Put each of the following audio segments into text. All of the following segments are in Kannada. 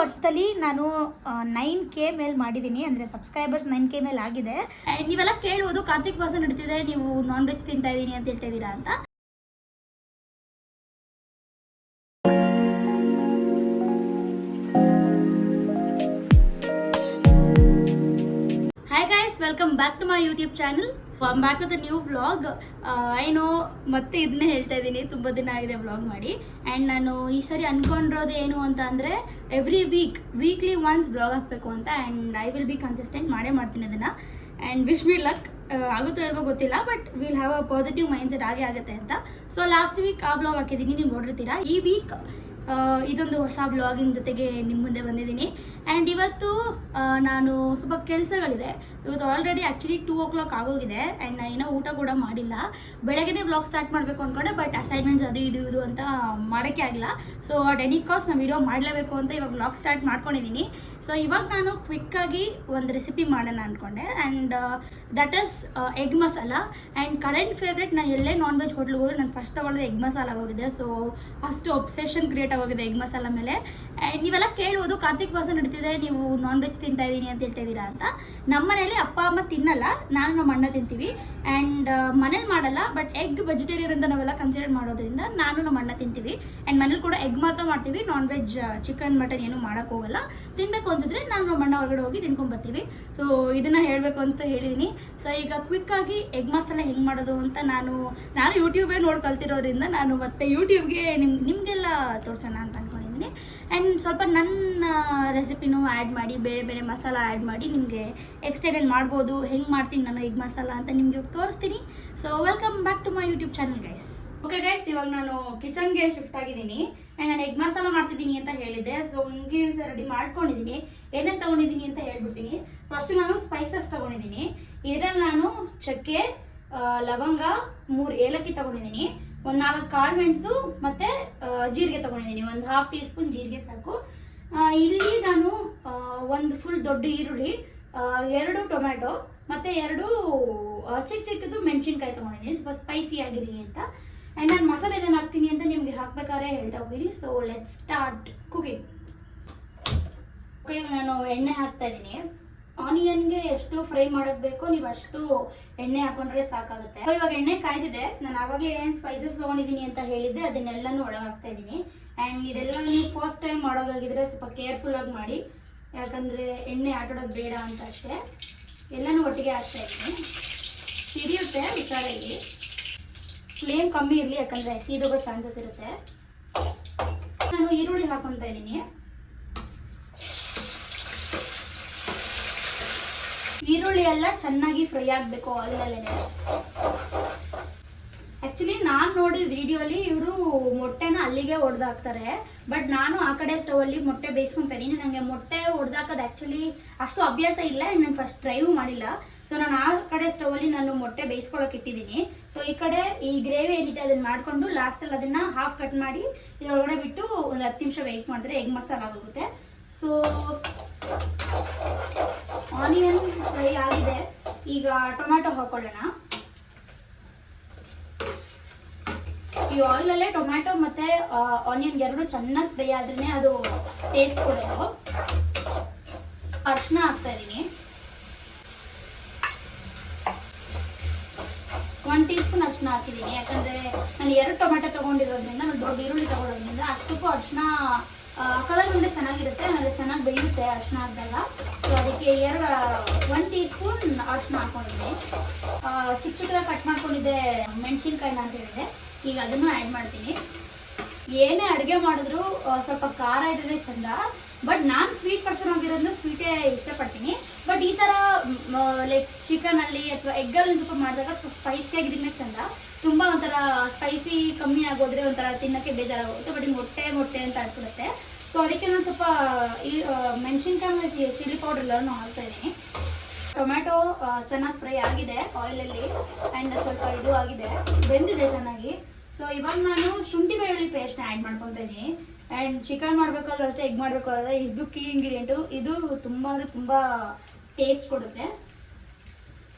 ವರ್ಷದಲ್ಲಿ ನಾನು ನೈನ್ ಕೆ ಮೇಲೆ ಮಾಡಿದ್ದೀನಿ. ಅಂದರೆ ಸಬ್ಸ್ಕ್ರೈಬರ್ಸ್ ನೈನ್ ಕೆ ಮೇಲೆ ಆಗಿದೆ. ಆ್ಯಂಡ್ ನೀವೆಲ್ಲ ಕೇಳ್ಬೋದು, ಕಾರ್ತಿಕ್ ಮಾಸ ನಡೀತಿದೆ, ನೀವು ನಾನ್ ವೆಜ್ ತಿಂತಾ ಇದ್ದೀನಿ ಅಂತ ಹೇಳ್ತಾ ಇದ್ದೀರಾ ಅಂತ. Hi guys welcome back to my YouTube channel back with new blog I ಮತ್ತೆ ಇದನ್ನೇ ಹೇಳ್ತಾ ಇದ್ದೀನಿ. ತುಂಬ ದಿನ ಆಗಿದೆ ಬ್ಲಾಗ್ ಮಾಡಿ. ಆ್ಯಂಡ್ ನಾನು ಈ ಸರಿ ಅಂದ್ಕೊಂಡಿರೋದು ಏನು ಅಂತ ಅಂದರೆ every week weekly once blog ಹಾಕಬೇಕು ಅಂತ. And I will be consistent ಮಾಡೇ ಮಾಡ್ತೀನಿ ಅದನ್ನು ಆ್ಯಂಡ್ ವಿಶ್ ಮಿ ಲಕ್ ಆಗುತ್ತೋ ಇಲ್ವೋ ಗೊತ್ತಿಲ್ಲ but will have a positive mindset ಆಗೇ ಆಗುತ್ತೆ ಅಂತ. ಸೊ ಲಾಸ್ಟ್ ವೀಕ್ ಆ ಬ್ಲಾಗ್ ಹಾಕಿದ್ದೀನಿ. ನೀವು ನೋಡಿರ್ತೀರಾ? ಈ ವೀಕ್ ಇದೊಂದು ಹೊಸ ಬ್ಲಾಗಿನ ಜೊತೆಗೆ ನಿಮ್ಮ ಮುಂದೆ ಬಂದಿದ್ದೀನಿ. ಆ್ಯಂಡ್ ಇವತ್ತು ನಾನು ಸ್ವಲ್ಪ ಕೆಲಸಗಳಿದೆ. ಇವತ್ತು already actually two o'clock ಆಗೋಗಿದೆ. ಆ್ಯಂಡ್ ನಾನು ಇನ್ನೂ ಊಟ ಕೂಡ ಮಾಡಿಲ್ಲ. ಬೆಳಗ್ಗೆನೇ ಬ್ಲಾಗ್ ಸ್ಟಾರ್ಟ್ ಮಾಡಬೇಕು ಅಂದ್ಕೊಂಡೆ ಬಟ್ ಅಸೈನ್ಮೆಂಟ್ಸ್ ಅದು ಇದು ಇದು ಅಂತ ಮಾಡೋಕ್ಕೆ ಆಗಿಲ್ಲ. ಸೊ ಅಟ್ ಎನಿ ಕಾಸ್ಟ್ ನಾನು ವಿಡಿಯೋ ಮಾಡಲೇಬೇಕು ಅಂತ ಇವಾಗ ಬ್ಲಾಗ್ ಸ್ಟಾರ್ಟ್ ಮಾಡ್ಕೊಂಡಿದ್ದೀನಿ. ಸೊ ಇವಾಗ ನಾನು ಕ್ವಿಕ್ಕಾಗಿ ಒಂದು ರೆಸಿಪಿ ಮಾಡೋಣ ಅಂದ್ಕೊಂಡೆ and that is egg masala and current favourite ನಾನು ಎಲ್ಲೇ ನಾನ್ ವೆಜ್ ಹೋಟ್ಲಿಗೆ ಹೋದ್ರೆ ನಾನು ಫಸ್ಟ್ ತೊಗೊಳ್ಳೋದು ಎಗ್ ಮಸಾಲ ಹೋಗಿದೆ ಸೊ ಅಷ್ಟು ಒಬ್ಸೆಷನ್ ಕ್ರಿಯೇಟ್ ಆಗೋಗಿದೆ ಎಗ್ ಮಸಾಲ ಮೇಲೆ. ಆ್ಯಂಡ್ ನೀವೆಲ್ಲ ಕೇಳ್ಬೋದು, ಕಾರ್ತಿಕ್ ಮಾಸ ನಡೀತಿದೆ, ನೀವು ನಾನ್ ವೆಜ್ ತಿಂತಾ ಇದ್ದೀನಿ ಅಂತ ಹೇಳ್ತಾ ಇದ್ದೀರಾ ಅಂತ. ನಮ್ಮ ಮನೇಲಿ ಅಪ್ಪ, ಅಮ್ಮ ತಿನ್ನಲ್ಲ, ನಾನು ನಮ್ಮ ಅಣ್ಣ ತಿಂತೀವಿ. ಆ್ಯಂಡ್ ಮನೇಲಿ ಮಾಡಲ್ಲ ಬಟ್ ಎಗ್ ವೆಜಿಟೇರಿಯನ್ ಅಂತ ನಾವೆಲ್ಲ ಕನ್ಸಿಡರ್ ಮಾಡೋದ್ರಿಂದ ನಾನು ನಮ್ಮ ಅಣ್ಣ ತಿಂತೀವಿ. ಆ್ಯಂಡ್ ಮನೇಲಿ ಕೂಡ ಎಗ್ ಮಾತ್ರ ಮಾಡ್ತೀವಿ ನಾನ್ ವೆಜ್ ಚಿಕನ್ ಮಟನ್ ಏನು ಮಾಡೋಕ್ಕೋಗಲ್ಲ ತಿನ್ನಬೇಕು ಅಂತಿದ್ರೆ ನಾನು ನಮ್ಮ ಅಣ್ಣ ಹೊರಗಡೆ ಹೋಗಿ ತಿನ್ಕೊಂಡ್ ಬರ್ತೀವಿ. ಸೊ ಇದನ್ನ ಹೇಳಬೇಕು ಅಂತ ಹೇಳಿದ್ದೀನಿ ಸೊ ಈಗ ಕ್ವಿಕ್ ಆಗಿ ಎಗ್ ಮಸಾಲ ಹೆಂಗೆ ಮಾಡೋದು ಅಂತ ನಾನು ನಾನು ಯೂಟ್ಯೂಬೇ ನೋಡಿ ಕಲ್ತಿರೋದ್ರಿಂದ ನಾನು ಮತ್ತೆ ಯೂಟ್ಯೂಬ್ಗೆ ನಿಮ್, ನಿಮಗೆಲ್ಲ ತೋರಿಸೋಣ ಅಂತ ಅನ್ಕೊಂಡಿದ್ದೀನಿ ಆ್ಯಂಡ್ ಸ್ವಲ್ಪ ನನ್ನ ರೆಸಿಪಿನೂ ಆ್ಯಡ್ ಮಾಡಿ, ಬೇರೆ ಬೇರೆ ಮಸಾಲ ಆ್ಯಡ್ ಮಾಡಿ ನಿಮಗೆ ಎಕ್ಸ್ಟೆಂಡ್ ಮಾಡ್ಬೋದು. ಹೆಂಗೆ ಮಾಡ್ತೀನಿ ನಾನು ಎಗ್ ಮಸಾಲ ಅಂತ ನಿಮಗೆ ತೋರಿಸ್ತೀನಿ. So welcome back to my YouTube channel guys okay guys ಇವಾಗ ನಾನು ಕಿಚನ್ಗೆ ಶಿಫ್ಟ್ ಆಗಿದ್ದೀನಿ. ಆ್ಯಂಡ್ ನಾನು ಎಗ್ ಮಸಾಲ ಮಾಡ್ತಿದ್ದೀನಿ ಅಂತ ಹೇಳಿದ್ದೆ. ಸೊ ಇಂಗ್ರೀಡಿಯೆಂಟ್ಸ್ ರೆಡಿ ಮಾಡ್ಕೊಂಡಿದ್ದೀನಿ. ಏನೇನು ತೊಗೊಂಡಿದ್ದೀನಿ ಅಂತ ಹೇಳ್ಬಿಡ್ತೀನಿ. ಫಸ್ಟ್ ನಾನು ಸ್ಪೈಸಸ್ ತೊಗೊಂಡಿದ್ದೀನಿ. ಇದರಲ್ಲಿ ನಾನು ಚಕ್ಕೆ ಲವಂಗ, ಮೂರು ಏಲಕ್ಕಿ ತೊಗೊಂಡಿದ್ದೀನಿ. ಒಂದು ನಾಲ್ಕು ಕಾಳು ಮೆಣಸು ಮತ್ತು ಜೀರಿಗೆ ತೊಗೊಂಡಿದ್ದೀನಿ. ಒಂದು ಹಾಫ್ ಟೀ ಸ್ಪೂನ್ ಜೀರಿಗೆ ಸಾಕು. ಇಲ್ಲಿ ನಾನು ಒಂದು ಫುಲ್ ದೊಡ್ಡ ಈರುಳ್ಳಿ ಎರಡು ಟೊಮ್ಯಾಟೊ, ಮತ್ತು ಎರಡು ಚಿಕ್ಕ ಚಿಕ್ಕದು ಮೆಣಸಿನ್ಕಾಯಿ ತೊಗೊಂಡಿದ್ದೀನಿ. ಸ್ವಲ್ಪ ಸ್ಪೈಸಿ ಆಗಿರಲಿ ಅಂತ. ಆ್ಯಂಡ್ ನಾನು ಮಸಾಲೆ ಏನು ಹಾಕ್ತೀನಿ ಅಂತ ನಿಮಗೆ ಹಾಕ್ಬೇಕಾದ್ರೆ ಹೇಳ್ತಾ ಹೋಗಿರಿ ಸೊ ಲೆಟ್ ಸ್ಟಾರ್ಟ್ ಕುಕಿಂಗ್ ನಾನು ಎಣ್ಣೆ ಹಾಕ್ತಾ ಇದ್ದೀನಿ. ಆನಿಯನ್ಗೆ ಎಷ್ಟು ಫ್ರೈ ಮಾಡೋದು ಬೇಕೋ ನೀವು ಅಷ್ಟು ಎಣ್ಣೆ ಹಾಕೊಂಡ್ರೆ ಸಾಕಾಗುತ್ತೆ. ಇವಾಗ ಎಣ್ಣೆ ಕಾಯ್ದಿದೆ. ನಾನು ಆವಾಗಲೇ ಏನ್ ಸ್ಪೈಸಸ್ ತೊಗೊಂಡಿದ್ದೀನಿ ಅಂತ ಹೇಳಿದ್ದೆ, ಅದನ್ನೆಲ್ಲನೂ ಒಳಗಾಗ್ತಾ ಇದ್ದೀನಿ ಆ್ಯಂಡ್ ಇದೆಲ್ಲ ನೀವು ಫಸ್ಟ್ ಟೈಮ್ ಮಾಡೋದಾಗಿದ್ರೆ ಸ್ವಲ್ಪ ಕೇರ್ಫುಲ್ ಆಗಿ ಮಾಡಿ. ಯಾಕಂದರೆ ಎಣ್ಣೆ ಆಟಾಡೋದು ಬೇಡ ಅಂತ ಅಷ್ಟೇ. ಎಲ್ಲನೂ ಒಟ್ಟಿಗೆ ಹಾಕ್ತಾ ಇದ್ದೀನಿ ಸಿಡಿಯುತ್ತೆ ಹುಷಾರಾಗಿ. ಫ್ಲೇಮ್ ಕಮ್ಮಿ ಇರಲಿ, ಯಾಕಂದರೆ ಸೀದೋಗೋ ಚಾನ್ಸಸ್ ಇರುತ್ತೆ. ನಾನು ಈರುಳ್ಳಿ ಹಾಕೊತಾ ಇದ್ದೀನಿ ಈರುಳ್ಳಿ ಎಲ್ಲ ಚೆನ್ನಾಗಿ ಫ್ರೈ ಆಗಬೇಕು ಆಯಿಲಲ್ಲೇ ಆ್ಯಕ್ಚುಲಿ ನಾನು ನೋಡಿ ವಿಡಿಯೋಲಿ ಇವರು ಮೊಟ್ಟೆನ ಅಲ್ಲಿಗೆ ಹೊಡೆದಾಕ್ತಾರೆ ಬಟ್ ನಾನು ಆ ಕಡೆ ಸ್ಟವಲ್ಲಿ ಮೊಟ್ಟೆ ಬೇಯಿಸ್ಕೊಂತೀನಿ. ನನಗೆ ಮೊಟ್ಟೆ ಹೊಡೆದಾಕೋದು ಆ್ಯಕ್ಚುಲಿ ಅಷ್ಟು ಅಭ್ಯಾಸ ಇಲ್ಲ ನಾನು ಫಸ್ಟ್ ಡ್ರೈವ್ ಮಾಡಿಲ್ಲ. ಸೊ ನಾನು ಆ ಕಡೆ ಸ್ಟವಲ್ಲಿ ನಾನು ಮೊಟ್ಟೆ ಬೇಯಿಸ್ಕೊಳಕ್ಕೆ ಇಟ್ಟಿದ್ದೀನಿ. ಸೊ ಈ ಕಡೆ ಈ ಗ್ರೇವಿ ಏನಿದೆ ಅದನ್ನ ಮಾಡಿಕೊಂಡು ಲಾಸ್ಟಲ್ಲಿ ಅದನ್ನ ಹಾಫ್ ಕಟ್ ಮಾಡಿ ಇದರೊಳಗಡೆ ಬಿಟ್ಟು ಒಂದು ಹತ್ತು ನಿಮಿಷ ವೆಯ್ಟ್ ಮಾಡಿದ್ರೆ ಎಗ್ ಮಸಾಲ ಆಗೋಗುತ್ತೆ. ಸೊ ಆನಿಯನ್ ಫ್ರೈ ಆಗಿದೆ. ಈಗ ಟೊಮ್ಯಾಟೊ ಹಾಕೊಳ್ಳೋಣ. ಈ ಆಯಿಲಲ್ಲೇ ಟೊಮ್ಯಾಟೊ ಮತ್ತೆ ಆನಿಯನ್ ಎರಡು ಚೆನ್ನಾಗಿ ಫ್ರೈ ಆದ್ರೆ ಅದು ಟೇಸ್ಟ್ ಕೊಡೋದು ಅರ್ಶಿನ ಹಾಕ್ತಾ ಇದ್ದೀನಿ ಒನ್ ಟೀ ಸ್ಪೂನ್ ಅರ್ಶಿನ ಹಾಕಿದ್ದೀನಿ ಯಾಕಂದ್ರೆ ನಾನು ಎರಡು ಟೊಮೆಟೊ ತಗೊಂಡಿರೋದ್ರಿಂದ ನಾನು ದೊಡ್ಡ ಈರುಳ್ಳಿ ತಗೊಂಡಿರೋದ್ರಿಂದ ಅಷ್ಟಕ್ಕೂ ಅರ್ಶಿನ ಕಲರ್ ಮುಂದೆ ಚೆನ್ನಾಗಿರುತ್ತೆ ಆಮೇಲೆ ಚೆನ್ನಾಗಿ ಬೆಳೆಯುತ್ತೆ ಅರ್ಶಿನ ಹಾಕಿದಾಗ. ಸೊ ಅದಕ್ಕೆ ಎರಡು ಒನ್ ಟೀ ಸ್ಪೂನ್ ಅರ್ಶಿನ ಹಾಕೊಂಡಿದ್ದೀನಿ. ಆ, ಚಿಕ್ಕ ಚಿಕ್ಕದಾಗ ಕಟ್ ಮಾಡ್ಕೊಂಡಿದ್ದೆ ಮೆಣಸಿನ್ಕಾಯಿನ ಅಂತ ಹೇಳಿದೆ ಈಗ ಅದನ್ನು ಆ್ಯಡ್ ಮಾಡ್ತೀನಿ. ಏನೇ ಅಡುಗೆ ಮಾಡಿದ್ರು ಸ್ವಲ್ಪ ಖಾರ ಇದ್ರೆ ಚೆಂದ ಬಟ್ ನಾನು ಸ್ವೀಟ್ ಪರ್ಸನ್ ಆಗಿರೋದ್ರಿಂದ ಸ್ವೀಟೇ ಇಷ್ಟಪಡ್ತೀನಿ. ಲೈಕ್ ಚಿಕನಲ್ಲಿ ಅಥವಾ ಎಗ್ಗಲ್ಲಿ ಸ್ವಲ್ಪ ಮಾಡಿದಾಗ ಸ್ವಲ್ಪ ಸ್ಪೈಸಿ ಆಗಿದ್ರೆ ಚಂದ. ತುಂಬ ಒಂಥರ ಸ್ಪೈಸಿ ಕಮ್ಮಿ ಆಗೋದ್ರೆ ಒಂಥರ ತಿನ್ನೋಕ್ಕೆ ಬೇಜಾರಾಗುತ್ತೆ ಬಟ್ ಮೊಟ್ಟೆ ಮೊಟ್ಟೆ ಅಂತ ಅನ್ಸುತ್ತೆ ಸೊ ಅದಕ್ಕೆ ನಾನು ಸ್ವಲ್ಪ ಈ ಮೆಣಸಿನ್ಕಾಯಿ ಚಿಲ್ಲಿ ಪೌಡರ್ ಎಲ್ಲನೂ ಹಾಕ್ತಾ ಇದ್ದೀನಿ. ಟೊಮ್ಯಾಟೊ ಚೆನ್ನಾಗಿ ಫ್ರೈ ಆಗಿದೆ ಆಯಿಲಲ್ಲಿ ಆ್ಯಂಡ್ ಸ್ವಲ್ಪ ಇದು ಆಗಿದೆ. ಬೆಂದಿದೆ ಚೆನ್ನಾಗಿ. ಸೊ ಇವಾಗ ನಾನು ಶುಂಠಿ ಬೆಳ್ಳುಳ್ಳಿ ಪೇಸ್ಟ್ ಆ್ಯಡ್ ಮಾಡ್ಕೊತಾ ಆ್ಯಂಡ್ ಚಿಕನ್ ಮಾಡಬೇಕಾದ್ರೆ ಎಗ್ ಮಾಡಬೇಕಾದ್ರೆ ಇದು ಕೀ ಇಂಗ್ರೀಡಿಯೆಂಟು ಇದು ತುಂಬ ಅಂದರೆ ತುಂಬ ಟೇಸ್ಟ್ ಕೊಡುತ್ತೆ.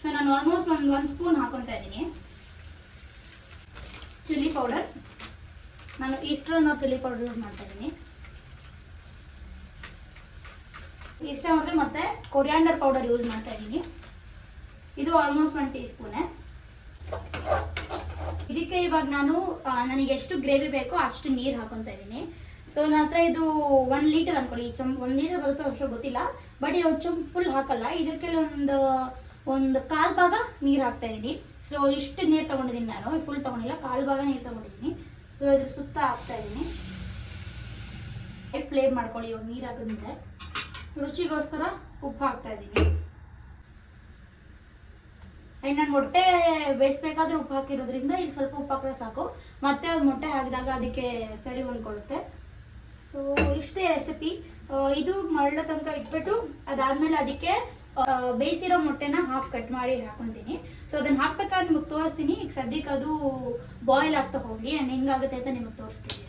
ಸೊ ನಾನು ಆಲ್ಮೋಸ್ಟ್ ಒಂದು ಒಂದು ಸ್ಪೂನ್ ಹಾಕೊತಾ ಇದ್ದೀನಿ. ಚಿಲ್ಲಿ ಪೌಡರ್ ನಾನು ಈಸ್ಟ್ರನ್ ಚಿಲ್ಲಿ ಪೌಡರ್ ಯೂಸ್ ಮಾಡ್ತಾ ಇದ್ದೀನಿ. ಇಷ್ಟ ಅಂದರೆ ಮತ್ತೆ ಕೊರಿಯಾಂಡರ್ ಪೌಡರ್ ಯೂಸ್ ಮಾಡ್ತಾ ಇದ್ದೀನಿ. ಇದು ಆಲ್ಮೋಸ್ಟ್ ಒಂದು ಟೀ ಸ್ಪೂನೇ ಇದಕ್ಕೆ ಇವಾಗ ನಾನು ನನಗೆ ಎಷ್ಟು ಗ್ರೇವಿ ಬೇಕೋ ಅಷ್ಟು ನೀರು ಹಾಕೊತಾ ಇದ್ದೀನಿ. ಸೊ ನನ್ನ ಹತ್ರ ಇದು ಒನ್ ಲೀಟರ್ ಅನ್ಕೊಳ್ಳಿ. ಚಮ್ ಒನ್ ಲೀಟರ್ ಬರುತ್ತೋ ಅಷ್ಟು ಗೊತ್ತಿಲ್ಲ. ಬಟ್ ಇವಾಗ ಚಮ್ ಫುಲ್ ಹಾಕಲ್ಲ. ಇದಕ್ಕೆ ಒಂದು ಒಂದು ಕಾಲು ಭಾಗ ನೀರು ಹಾಕ್ತಾ ಇದ್ದೀನಿ ಸೊ ಇಷ್ಟು ನೀರು ತಗೊಂಡಿದ್ದೀನಿ ನಾನು. ಫುಲ್ ತಗೊಂಡಿಲ್ಲ. ಕಾಲು ಭಾಗ ನೀರು ತಗೊಂಡಿದ್ದೀನಿ ಸೊ ಇದ್ರ ಸುತ್ತ ಹಾಕ್ತಾ ಇದ್ದೀನಿ ಫ್ಲೇಮ್ ಮಾಡ್ಕೊಳ್ಳಿ, ಇವಾಗ ನೀರು ಹಾಕಿದ್ರೆ. ರುಚಿಗೋಸ್ಕರ ಉಪ್ಪು ಹಾಕ್ತಾ ಇದ್ದೀನಿ ಆ್ಯಂಡ್ ನಾನು ಮೊಟ್ಟೆ ಬೇಯಿಸ್ಬೇಕಾದ್ರೆ ಉಪ್ಪು ಹಾಕಿರೋದ್ರಿಂದ ಇಲ್ಲಿ ಸ್ವಲ್ಪ ಉಪ್ಪು ಹಾಕಿದ್ರೆ ಸಾಕು. ಮತ್ತೆ ಮೊಟ್ಟೆ ಹಾಕಿದಾಗ ಅದಕ್ಕೆ ಸರಿ ಹೊಂದ್ಕೊಳ್ಳುತ್ತೆ. ಸೊ ಇಷ್ಟೇ ರೆಸಿಪಿ ಇದು ಮರಳ ತನಕ ಇಟ್ಬಿಟ್ಟು ಅದಾದ್ಮೇಲೆ ಅದಕ್ಕೆ ಬೇಯಿಸಿರೋ ಮೊಟ್ಟೆನ ಹಾಫ್ ಕಟ್ ಮಾಡಿ ಹಾಕೊಂತೀನಿ. ಸೊ ಅದನ್ನ ಹಾಕ್ಬೇಕಾದ್ರೆ ನಿಮಗೆ ತೋರಿಸ್ತೀನಿ. ಈಗ ಸದ್ಯಕ್ಕೆ ಅದು ಬಾಯ್ಲ್ ಆಗ್ತಾ ಹೋಗ್ಲಿ ಆ್ಯಂಡ್ ಹೆಂಗಾಗುತ್ತೆ ಅಂತ ನಿಮಗೆ ತೋರಿಸ್ತೀನಿ.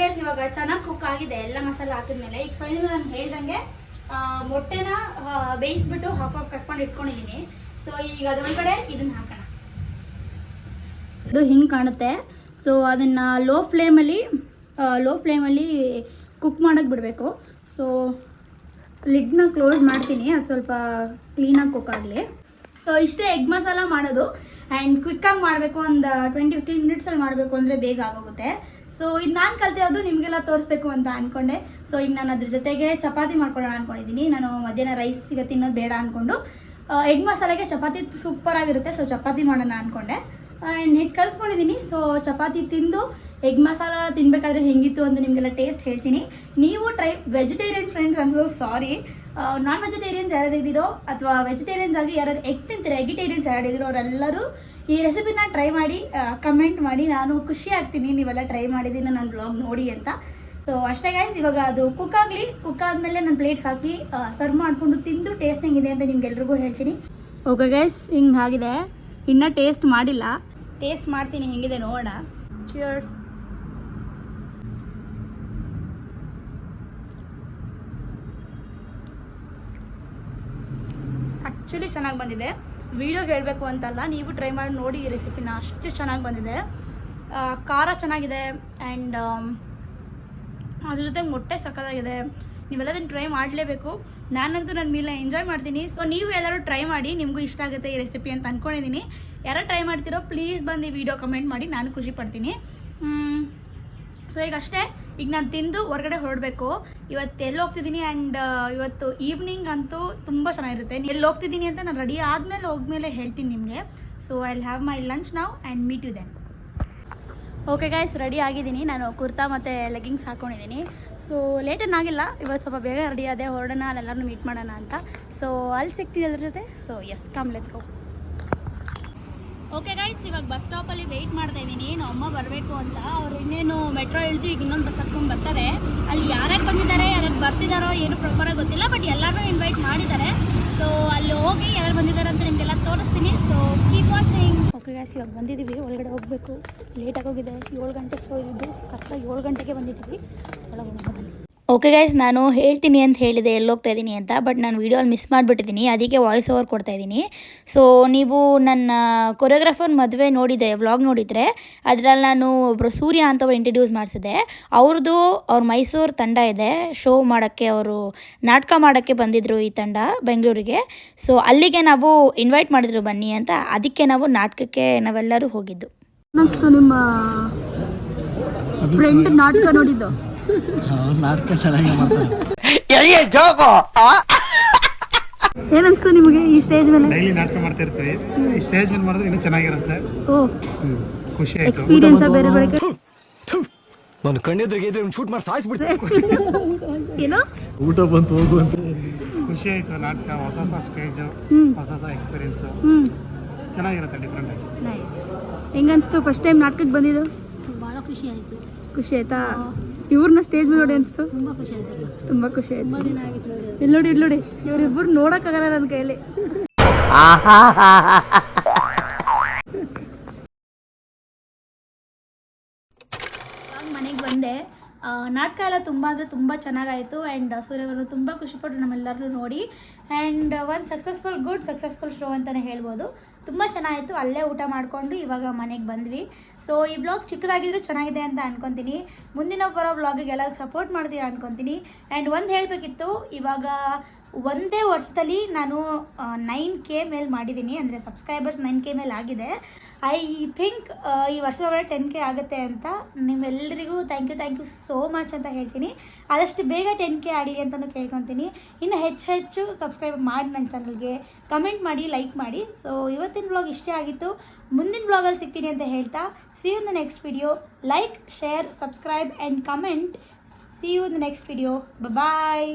ಗೈಸ್ ಇವಾಗ ಚೆನ್ನಾಗಿ ಕುಕ್ ಆಗಿದೆ. ಎಲ್ಲ ಮಸಾಲೆ ಹಾಕಿದ್ಮೇಲೆ ಈಗ ಫೈನಲ್ ನಾನು ಹೇಳ್ದಂಗೆ ಮೊಟ್ಟೆನ ಬೇಯಿಸ್ಬಿಟ್ಟು ಹಾಫ್ ಹಾಫ್ ಕಟ್ ಮಾಡಿ ಇಟ್ಕೊಂಡಿದ್ದೀನಿ ಸೊ ಈಗ ಅದೊಳಗಡೆ ಇದನ್ನ ಹಾಕೋಣ. ಇದು ಹಿಂಗೆ ಕಾಣುತ್ತೆ. ಸೊ ಅದನ್ನು ಲೋ ಫ್ಲೇಮಲ್ಲಿ ಲೋ ಫ್ಲೇಮಲ್ಲಿ ಕುಕ್ ಮಾಡೋಕೆ ಬಿಡಬೇಕು. ಸೊ ಲಿಡ್ನ ಕ್ಲೋಸ್ ಮಾಡ್ತೀನಿ, ಅದು ಸ್ವಲ್ಪ ಕ್ಲೀನಾಗಿ ಕುಕ್ಕಾಗಲಿ ಸೊ ಇಷ್ಟೇ ಎಗ್ ಮಸಾಲ ಮಾಡೋದು. ಆ್ಯಂಡ್ ಕ್ವಿಕ್ಕಾಗಿ ಮಾಡಬೇಕು, ಒಂದು ಟ್ವೆಂಟಿ ಫಿಫ್ಟೀನ್ ಮಿನಿಟ್ಸಲ್ಲಿ ಮಾಡಬೇಕು ಅಂದರೆ ಬೇಗ ಆಗೋಗುತ್ತೆ. ಸೊ ಇದು ನಾನು ಕಲ್ತಿರೋದು ನಿಮಗೆಲ್ಲ ತೋರಿಸ್ಬೇಕು ಅಂತ ಅಂದ್ಕೊಂಡೆ ಸೊ ಈಗ ನಾನು ಅದ್ರ ಜೊತೆಗೆ ಚಪಾತಿ ಮಾಡ್ಕೊಳ್ಳೋಣ ಅಂದ್ಕೊಂಡಿದ್ದೀನಿ ನಾನು ಮಧ್ಯಾಹ್ನ ರೈಸ್ ಈಗ ತಿನ್ನೋದು ಬೇಡ ಅಂದ್ಕೊಂಡು ಎಗ್ ಮಸಾಲೆಗೆ ಚಪಾತಿ ಸೂಪರ್ ಆಗಿರುತ್ತೆ ಸೊ ಚಪಾತಿ ಮಾಡೋಣ ಅಂದ್ಕೊಂಡೆ ಆ್ಯಂಡ್ ನೆಟ್ ಕಲ್ಸ್ಕೊಂಡಿದ್ದೀನಿ ಸೊ ಚಪಾತಿ ತಿಂದು ಎಗ್ ಮಸಾಲ ತಿನ್ಬೇಕಾದ್ರೆ ಹೆಂಗಿತ್ತು ಅಂತ ನಿಮಗೆಲ್ಲ ಟೇಸ್ಟ್ ಹೇಳ್ತೀನಿ. ನೀವು try vegetarian friends I'm so sorry non vegetarians ಯಾರು ಇದ್ದೀರೋ ಅಥವಾ ವೆಜಿಟೇರಿಯನ್ಸ್ ಆಗಿ ಯಾರು ಎಗ್ ತಿಂತಾರೆ ಎಗಿಟೇರಿಯನ್ಸ್ ಯಾರು ಅವರೆಲ್ಲರೂ ಈ ರೆಸಿಪಿನ ಟ್ರೈ ಮಾಡಿ ಕಮೆಂಟ್ ಮಾಡಿ. ನಾನು ಖುಷಿ ಆಗ್ತೀನಿ ನೀವೆಲ್ಲ ಟ್ರೈ ಮಾಡಿದ್ದೀನಿ ನನ್ನ ಬ್ಲಾಗ್ ನೋಡಿ ಅಂತ. ಸೊ ಅಷ್ಟೇ ಗೈಸ್ ಇವಾಗ ಅದು ಕುಕ್ ಆಗಲಿ ಕುಕ್ ಆದಮೇಲೆ ನಾನು ಪ್ಲೇಟ್ ಹಾಕಿ ಸರ್ವ್ ಮಾಡಿಕೊಂಡು ತಿಂದು ಟೇಸ್ಟ್ ಹೆಂಗಿದೆ ಅಂತ ನಿಮ್ಗೆಲ್ರಿಗೂ ಹೇಳ್ತೀನಿ. ಓಕೆ ಗೈಸ್ ಹಿಂಗೆ ಆಗಿದೆ. ಇನ್ನೂ ಟೇಸ್ಟ್ ಮಾಡಿಲ್ಲ. ಟೇಸ್ಟ್ ಮಾಡ್ತೀನಿ, ಹೆಂಗಿದೆ ನೋಡೋಣ. ಚಿಯರ್ಸ್ ಆ್ಯಕ್ಚುಲಿ ಚೆನ್ನಾಗಿ ಬಂದಿದೆ. ವಿಡಿಯೋ ಹೇಳಬೇಕು ಅಂತಲ್ಲ, ನೀವು ಟ್ರೈ ಮಾಡಿ ನೋಡಿ ಈ ರೆಸಿಪಿನ ಅಷ್ಟು ಚೆನ್ನಾಗಿ ಬಂದಿದೆ. ಖಾರ ಚೆನ್ನಾಗಿದೆ ಆ್ಯಂಡ್ ಅದ್ರ ಜೊತೆಗೆ ಮೊಟ್ಟೆ ಸಕ್ಕತ್ತಾಗಿದೆ. ನೀವೆಲ್ಲದನ್ನು ಟ್ರೈ ಮಾಡಲೇಬೇಕು. ನಾನಂತೂ ನನ್ನ ಮೇಲೆ ಎಂಜಾಯ್ ಮಾಡ್ತೀನಿ. ಸೊ ನೀವು ಎಲ್ಲರೂ ಟ್ರೈ ಮಾಡಿ, ನಿಮಗೂ ಇಷ್ಟ ಆಗುತ್ತೆ ಈ ರೆಸಿಪಿ ಅಂತ ಅಂದ್ಕೊಂಡಿದ್ದೀನಿ ಯಾರು ಟ್ರೈ ಮಾಡ್ತಿರೋ ಪ್ಲೀಸ್ ಬಂದು ಈ ವಿಡಿಯೋ ಕಮೆಂಟ್ ಮಾಡಿ, ನಾನು ಖುಷಿ ಪಡ್ತೀನಿ. ಸೊ ಈಗ ಅಷ್ಟೇ, ಈಗ ನಾನು ತಿಂದು ಹೊರಗಡೆ ಹೊರಡಬೇಕು. ಇವತ್ತು ಎಲ್ಲಿ ಹೋಗ್ತಿದ್ದೀನಿ ಆ್ಯಂಡ್ ಇವತ್ತು ಈವ್ನಿಂಗ್ ಅಂತೂ ತುಂಬ ಚೆನ್ನಾಗಿರುತ್ತೆ. ಎಲ್ಲಿ ಹೋಗ್ತಿದ್ದೀನಿ ಅಂತ ನಾನು ರೆಡಿ ಆದಮೇಲೆ ಹೋಗ್ಮೇಲೆ ಹೇಳ್ತೀನಿ ನಿಮಗೆ. So I have my lunch ನಾವು and meet you then okay guys ready ಆಗಿದ್ದೀನಿ. ನಾನು ಕುರ್ತಾ ಮತ್ತು ಲೆಗ್ಗಿಂಗ್ಸ್ ಹಾಕ್ಕೊಂಡಿದ್ದೀನಿ ಸೊ ಲೇಟ್ ಆಗಿಲ್ಲ. ಇವತ್ತು ಸ್ವಲ್ಪ ಬೇಗ ರೆಡಿ ಆದೆ. ಹೊರಡೋಣ ಅಲ್ಲೆಲ್ಲರೂ ಮೀಟ್ ಮಾಡೋಣ ಅಂತ. ಸೊ ಅಲ್ಲಿ ಸಿಗ್ತೀನಿ ಅದ್ರ ಜೊತೆ. So yes come let's go okay guys ಇವಾಗ ಬಸ್ ಸ್ಟಾಪಲ್ಲಿ ವೆಯ್ಟ್ ಮಾಡ್ತಾ ಇದ್ದೀನಿ. ನಮ್ಮ ಅಮ್ಮ ಬರಬೇಕು ಅಂತ. ಅವ್ರು ಇನ್ನೇನು ಮೆಟ್ರೋ ಇಳಿದು ಈಗ ಇನ್ನೊಂದು ಬಸ್ ಹತ್ಕೊಂಡು ಬರ್ತಾರೆ. ಅಲ್ಲಿ ಯಾರ್ಯಾರು ಬಂದಿದ್ದಾರೆ, ಯಾರ್ಯಾರು ಬರ್ತಿದ್ದಾರೋ ಏನು ಪ್ರಾಪರಾಗಿ ಗೊತ್ತಿಲ್ಲ ಬಟ್ ಎಲ್ಲರೂ ಇನ್ವೈಟ್ ಮಾಡಿದ್ದಾರೆ. ಸೊ ಅಲ್ಲಿ ಹೋಗಿ ಯಾರು ಬಂದಿದ್ದಾರೆ ಅಂತ ನಿಮಗೆಲ್ಲ ತೋರಿಸ್ತೀನಿ. So keep watching okay guys ಇವಾಗ ಬಂದಿದ್ದೀವಿ. ಒಳಗಡೆ ಹೋಗಬೇಕು. ಲೇಟಾಗಿ ಹೋಗಿದೆ. ಏಳು ಗಂಟೆಗೆ ಹೋಗಿದ್ದು. ಕರೆಕ್ಟಾಗಿ ಏಳು ಗಂಟೆಗೆ ಬಂದಿದ್ದೀವಿ. ಒಳಗೆ ಓಕೆ ಗೈಸ್ ನಾನು ಹೇಳ್ತೀನಿ ಅಂತ ಹೇಳಿದೆ ಎಲ್ಲೋಗ್ತಾ ಇದ್ದೀನಿ ಅಂತ ಬಟ್ ನಾನು ವೀಡಿಯೋಲ್ಲಿ ಮಿಸ್ ಮಾಡಿಬಿಟ್ಟಿದ್ದೀನಿ ಅದಕ್ಕೆ ವಾಯ್ಸ್ ಓವರ್ ಕೊಡ್ತಾ ಇದ್ದೀನಿ. ಸೊ ನೀವು ನನ್ನ ಕೊರಿಯೋಗ್ರಾಫರ್ ಮದುವೆ ನೋಡಿದರೆ ವ್ಲಾಗ್ ನೋಡಿದರೆ ಅದರಲ್ಲಿ ನಾನು ಒಬ್ಬರು ಸೂರ್ಯ ಅಂತ ಅವ್ರು ಇಂಟ್ರಡ್ಯೂಸ್ ಮಾಡಿಸಿದೆ. ಅವ್ರದ್ದು ಅವ್ರ ಮೈಸೂರು ತಂಡ ಇದೆ ಶೋ ಮಾಡೋಕ್ಕೆ ಅವರು ನಾಟಕ ಮಾಡೋಕ್ಕೆ ಬಂದಿದ್ದರು ಈ ತಂಡ ಬೆಂಗಳೂರಿಗೆ. ಸೊ ಅಲ್ಲಿಗೆ ನಾವು ಇನ್ವೈಟ್ ಮಾಡಿದ್ರು ಬನ್ನಿ ಅಂತ ಅದಕ್ಕೆ ನಾವು ನಾಟಕಕ್ಕೆ ನಾವೆಲ್ಲರೂ ಹೋಗಿದ್ದು. ನಿಮ್ಮ ಫ್ರೆಂಡ್ ನಾಟಕ ನೋಡಿದ್ದು. ನಾಟಕ ಚೆನ್ನಾಗಿ ಮಾಡ್ತಾರೆ. ಏನನ್ಸ್ತು ನಿಮಗೆ ಈ ಸ್ಟೇಜ್ ಮೇಲೆ? ಡೈಲಿ ನಾಟಕ ಮಾಡ್ತಾ ಇರ್ತೀವಿ. ಈ ಸ್ಟೇಜ್ ಮೇಲೆ ಮಾಡಿದ್ರೆ ಇನ್ನೂ ಚೆನ್ನಾಗಿರುತ್ತೆ. ಓ ಖುಷಿ ಆಯ್ತು. ಎಕ್ಸ್ಪೀರಿಯನ್ಸ್ ಬೇರೆ ಬೇರೆ ನಾನು ಕಣ್ಣೆದ್ರಿಗೆ ಇದ್ರೆ ಒಂದು ಶೂಟ್ ಮಾಡಿ ಸಾಯಿಸ್ಬಿಡ್ತೀನಿ. ಏನೋ? ಊಟ ಬಂತು ಹೋಗು ಅಂತ. ಖುಷಿ ಆಯ್ತು ನಾಟಕ ಹೊಸ ಹೊಸ ಸ್ಟೇಜ್. ಹೊಸ ಹೊಸ ಎಕ್ಸ್ಪೀರಿಯನ್ಸ್ ಚೆನ್ನಾಗಿರುತ್ತೆ ಡಿಫ್ರೆಂಟ್ ಆಗಿ. ನೈಸ್ ಹೆಂಗನ್ಸ್ತು ಫಸ್ಟ್ ಟೈಮ್ ನಾಟಕಕ್ಕೆ ಬಂದಿದ್ದು? ಭಾಳ ಖುಷಿ ಆಯ್ತು. ಖುಷಿ ಆಯ್ತಾ? ಇವ್ರನ್ನ ಸ್ಟೇಜ್ ಮೇಲೆ ನೋಡಿ ಅನ್ಸ್ತು. ತುಂಬ ಖುಷಿ ಆಯ್ತು. ತುಂಬಾ ಖುಷಿ ಆಯ್ತು. ತುಂಬ ದಿನ ಆಗಿತ್ತು ನೋಡಿ. ಇಲ್ಲಿ ನೋಡಿ ಇಲ್ಲಿ ನೋಡಿ. ಇವ್ರಿಬ್ಬರು ನೋಡಕ್ಕಾಗಲ್ಲ ನನ್ನ ಕೈಯಲ್ಲಿ. ಮನೆಗೆ ಬಂದೆ. ನಾಟಕ ಎಲ್ಲ ತುಂಬ ಅಂದರೆ ತುಂಬ ಚೆನ್ನಾಗಾಯಿತು ಆ್ಯಂಡ್ ಸೂರ್ಯವರು ತುಂಬ ಖುಷಿಪಟ್ಟರು ನಮ್ಮೆಲ್ಲರೂ ನೋಡಿ ಆ್ಯಂಡ್ ಒಂದು ಸಕ್ಸಸ್ಫುಲ್ ಗುಡ್ ಸಕ್ಸಸ್ಫುಲ್ ಶೋ ಅಂತಲೇ ಹೇಳ್ಬೋದು. ತುಂಬ ಚೆನ್ನಾಗಿತ್ತು ಅಲ್ಲೇ ಊಟ ಮಾಡಿಕೊಂಡು ಇವಾಗ ಮನೆಗೆ ಬಂದ್ವಿ. ಸೊ ಈ ಬ್ಲಾಗ್ ಚಿಕ್ಕದಾಗಿದ್ರೂ ಚೆನ್ನಾಗಿದೆ ಅಂತ ಅನ್ಕೊತೀನಿ. ಮುಂದಿನ ಬರೋ ಬ್ಲಾಗಿಗೆ ಎಲ್ಲ ಸಪೋರ್ಟ್ ಮಾಡ್ತೀರಾ ಅನ್ಕೊತೀನಿ. ಆ್ಯಂಡ್ ಒಂದು ಹೇಳಬೇಕಿತ್ತು, ಇವಾಗ ಒಂದೇ ವರ್ಷದಲ್ಲಿ ನಾನು ನೈನ್ ಕೆ ಮೇಲೆ ಮಾಡಿದ್ದೀನಿ. ಅಂದರೆ ಸಬ್ಸ್ಕ್ರೈಬರ್ಸ್ ನೈನ್ ಕೆ ಮೇಲೆ ಆಗಿದೆ. ಐ ಥಿಂಕ್ ಈ ವರ್ಷದೊಳಗಡೆ ಟೆನ್ ಕೆ ಆಗುತ್ತೆ ಅಂತ ನಿಮ್ಮೆಲ್ಲರಿಗೂ thank you thank you so much ಅಂತ ಹೇಳ್ತೀನಿ. ಆದಷ್ಟು ಬೇಗ ಟೆನ್ ಕೆ ಆಗಲಿ ಅಂತಲೂ ಕೇಳ್ಕೊತೀನಿ. ಇನ್ನು ಹೆಚ್ಚು ಹೆಚ್ಚು ಸಬ್ಸ್ಕ್ರೈಬ್ ಮಾಡಿ ನನ್ನ ಚಾನಲ್ಗೆ ಕಮೆಂಟ್ ಮಾಡಿ ಲೈಕ್ ಮಾಡಿ. ಸೊ ಇವತ್ತಿನ ಬ್ಲಾಗ್ ಇಷ್ಟೇ ಆಗಿತ್ತು. ಮುಂದಿನ ಬ್ಲಾಗಲ್ಲಿ ಸಿಗ್ತೀನಿ ಅಂತ ಹೇಳ್ತಾ see you the next video like share subscribe and comment see you the next video bye